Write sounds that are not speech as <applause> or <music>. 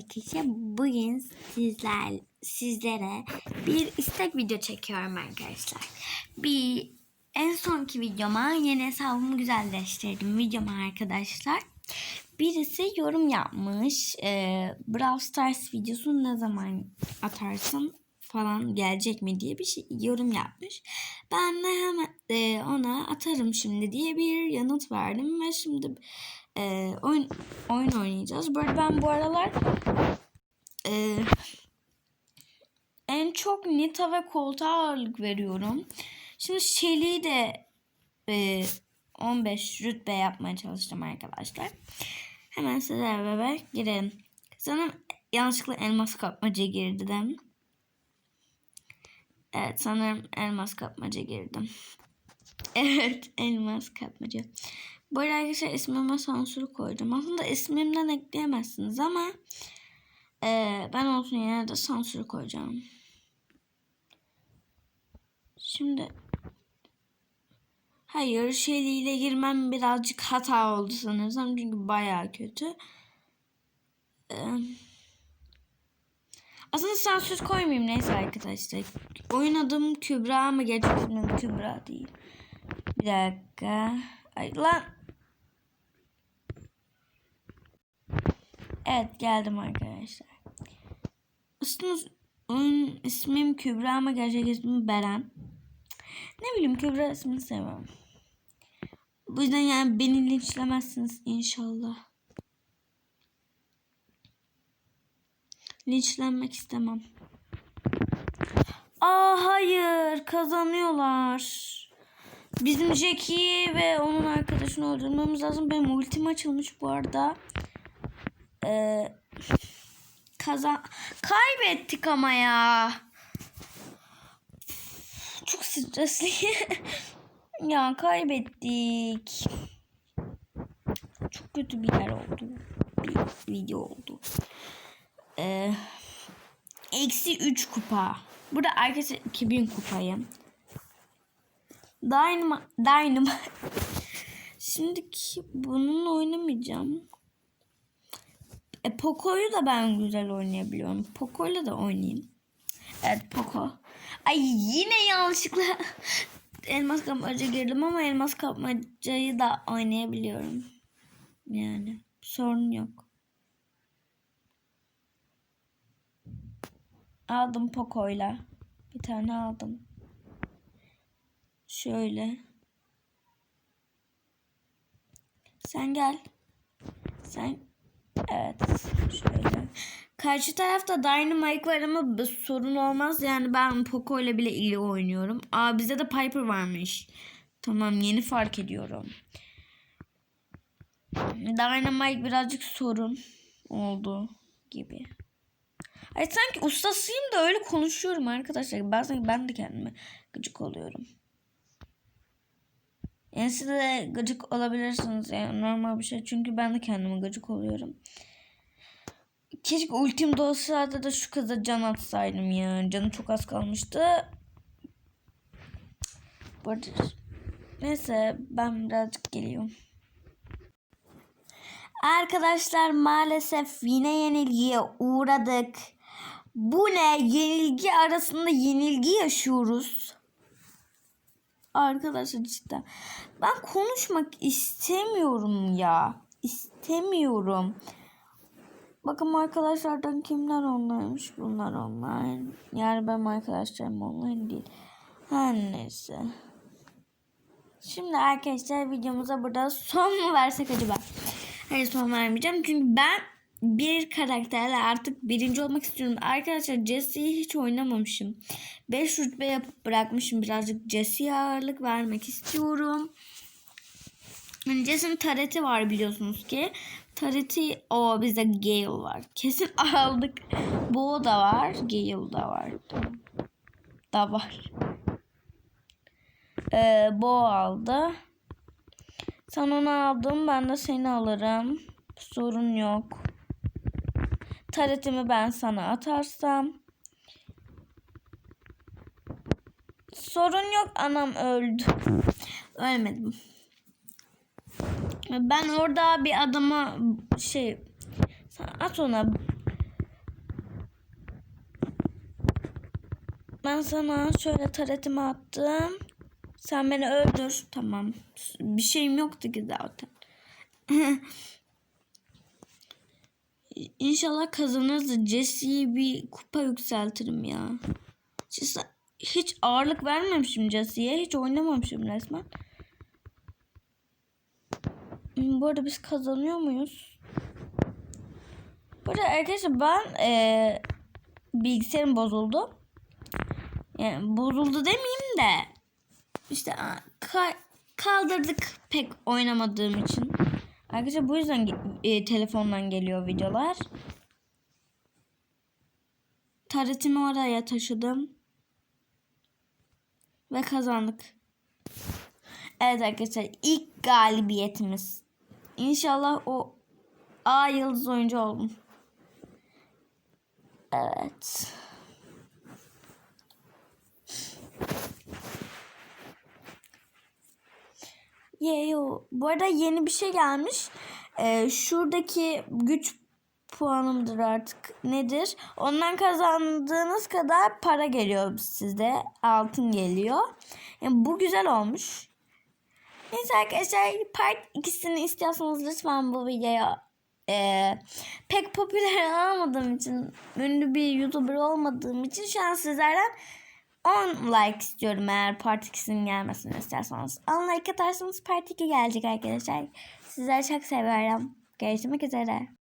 arkadaşlar. Bugün sizler sizlere bir istek video çekiyorum arkadaşlar. Bir en sonki videoma yeni hesabımı güzelleştirdim videoma arkadaşlar. Birisi yorum yapmış. E, Brawl Stars videosunu ne zaman atarsın falan gelecek mi diye bir şey yorum yapmış. Ben de hemen e, ona atarım şimdi diye bir yanıt verdim ve şimdi e, oyun oyun oynayacağız. Böyle ben bu aralar e, en çok Nita ve koltuğa ağırlık veriyorum. Şimdi Shelly'i de e, 15 rütbe yapmaya çalıştım arkadaşlar. Hemen sizlerle beraber girelim. Sanırım yanlışlıkla elmas kapmaca girdim. Evet sanırım elmas kapmaca girdim. <laughs> Evet elmas kapmaca. Bu arada arkadaşlar ismime sansür koydum. Aslında ismimden ekleyemezsiniz ama e, ben olsun yine de sansür koyacağım. Şimdi hayır şeyliyle girmem birazcık hata oldu sanırsam çünkü baya kötü. Ee, aslında sansür koymayayım neyse arkadaşlar. Oyun adım Kübra ama gerçek ismim Kübra değil. Bir dakika. Ay lan. Evet geldim arkadaşlar. Aslında oyun ismim Kübra ama gerçek ismim Beren. Ne bileyim Kübra ismini sevmem. Bu yüzden yani beni linçlemezsiniz inşallah. Linçlenmek istemem. Aa hayır kazanıyorlar. Bizim Jackie'yi ve onun arkadaşını öldürmemiz lazım. Benim ultim açılmış bu arada. Ee, kazan kaybettik ama ya. Çok stresli. <laughs> ya kaybettik. Çok kötü bir yer oldu. Bir video oldu. Ee, eksi 3 kupa. Burada arkadaşlar 2000 kupayım. Dynama, Dynama. <laughs> Şimdiki bununla oynamayacağım. E, Poco'yu da ben güzel oynayabiliyorum. Poco'yla da oynayayım. Evet Poco. Ay yine yanlışlıkla <laughs> elmas kapmaca girdim ama elmas kapmacayı da oynayabiliyorum. Yani sorun yok. Aldım Poco'yla. Bir tane aldım. Şöyle. Sen gel. Sen evet şöyle. Karşı tarafta Dynamite var ama bir sorun olmaz. Yani ben Poco ile bile iyi oynuyorum. Aa bizde de Piper varmış. Tamam yeni fark ediyorum. Dynamite birazcık sorun oldu gibi. Ay sanki ustasıyım da öyle konuşuyorum arkadaşlar. Bazen ben de kendime gıcık oluyorum. Yani siz de gıcık olabilirsiniz. Yani normal bir şey. Çünkü ben de kendime gıcık oluyorum. Keşke ultimde olsaydı da şu kıza can atsaydım ya. Canı çok az kalmıştı. Bu neyse ben birazcık geliyorum. Arkadaşlar maalesef yine yenilgiye uğradık. Bu ne? Yenilgi arasında yenilgi yaşıyoruz. Arkadaşlar cidden. Ben konuşmak istemiyorum ya. İstemiyorum. Bakın arkadaşlardan kimler online'mış bunlar online. Yani benim arkadaşlarım online değil. Her neyse. Şimdi arkadaşlar videomuza burada son mu versek acaba? Hayır son vermeyeceğim. Çünkü ben bir karakterle artık birinci olmak istiyorum. Arkadaşlar Jesse'yi hiç oynamamışım. 5 rütbe yapıp bırakmışım. Birazcık Jesse'ye ağırlık vermek istiyorum. Yani Jesse'nin tareti var biliyorsunuz ki. Tareti o bizde Gale var. Kesin <laughs> aldık. Bo da var. Gale da var. Da var. Ee, Bo aldı. Sen onu aldın. Ben de seni alırım. Sorun yok. Taretimi ben sana atarsam. Sorun yok anam öldü. Ölmedim. Ben orada bir adama şey at ona. Ben sana şöyle taretimi attım. Sen beni öldür. Tamam. Bir şeyim yoktu ki zaten. <laughs> İnşallah kazanırız da Jesse'yi bir kupa yükseltirim ya. Hiç ağırlık vermemişim Jesse'ye. Hiç oynamamışım resmen. Hmm, Bu arada biz kazanıyor muyuz? Bu arada arkadaşlar ben eee bilgisayarım bozuldu. Yani bozuldu demeyeyim de işte ka- kaldırdık pek oynamadığım için. Arkadaşlar bu yüzden e, telefondan geliyor videolar. Taretimi oraya taşıdım. Ve kazandık. Evet arkadaşlar ilk galibiyetimiz. İnşallah o A yıldız oyuncu oldum. Evet. Yeyo. Bu arada yeni bir şey gelmiş. Ee, şuradaki güç puanımdır artık nedir? Ondan kazandığınız kadar para geliyor size. Altın geliyor. Yani bu güzel olmuş. Neyse arkadaşlar part ikisini istiyorsanız lütfen bu videoya ee, pek popüler <laughs> olmadığım için ünlü bir youtuber olmadığım için şu an sizlerden 10 like istiyorum eğer part 2'sinin gelmesini isterseniz. 10 like atarsanız part 2 gelecek arkadaşlar. Sizleri çok seviyorum. Görüşmek üzere.